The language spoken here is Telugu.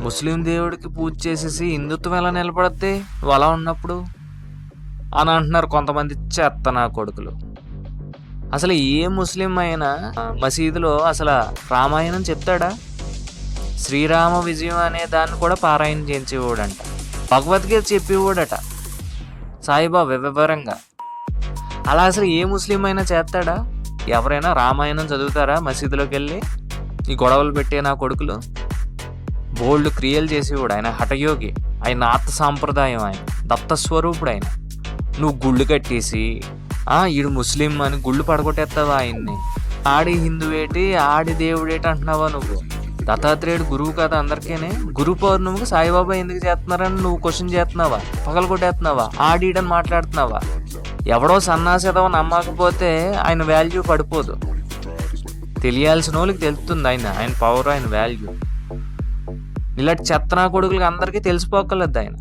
ముస్లిం దేవుడికి పూజ చేసేసి హిందుత్వం ఎలా నిలబడద్ది అలా ఉన్నప్పుడు అని అంటున్నారు కొంతమంది చెత్త నా కొడుకులు. అసలు ఏ ముస్లిం అయినా మసీదులో అసలు రామాయణం చెప్తాడా? శ్రీరామ విజయం అనే దాన్ని కూడా పారాయణ చేయించేవాడంట. భగవద్గీత చెప్పేవాడట సాయిబాబా వివరంగా. అలా అసలు ఏ ముస్లిం అయినా చేస్తాడా? ఎవరైనా రామాయణం చదువుతారా మసీదులోకి వెళ్ళి ఈ గొడవలు పెట్టే నా కొడుకులు? బోల్డ్ క్రియలు చేసేవాడు ఆయన హఠయోగి ఆయన ఆత్మ సాంప్రదాయం ఆయన దత్తస్వరూపుడు ఆయన. నువ్వు గుళ్ళు కట్టేసి ఈడు ముస్లిం అని గుళ్ళు పడగొట్టేస్తావా ఆయన్ని? ఆడి హిందువేటి ఆడి దేవుడేటి అంటున్నావా నువ్వు? దత్తాత్రేయుడు గురువు కదా అందరికీనే. గురు పౌర్ణమికి సాయిబాబా ఎందుకు చేస్తున్నారని నువ్వు క్వశ్చన్ చేస్తున్నావా? పగలు కొట్టేస్తున్నావా? ఆడీడని మాట్లాడుతున్నావా? ఎవడో సన్నాసేదవ నమ్మకపోతే ఆయన వాల్యూ పడిపోదు. తెలియాల్సిన వాళ్ళకి తెలుస్తుంది ఆయన ఆయన పవర్ ఆయన వాల్యూ ఇలాంటి చెత్తనా కొడుకులకి అందరికీ తెలిసిపోకలేదు ఆయన.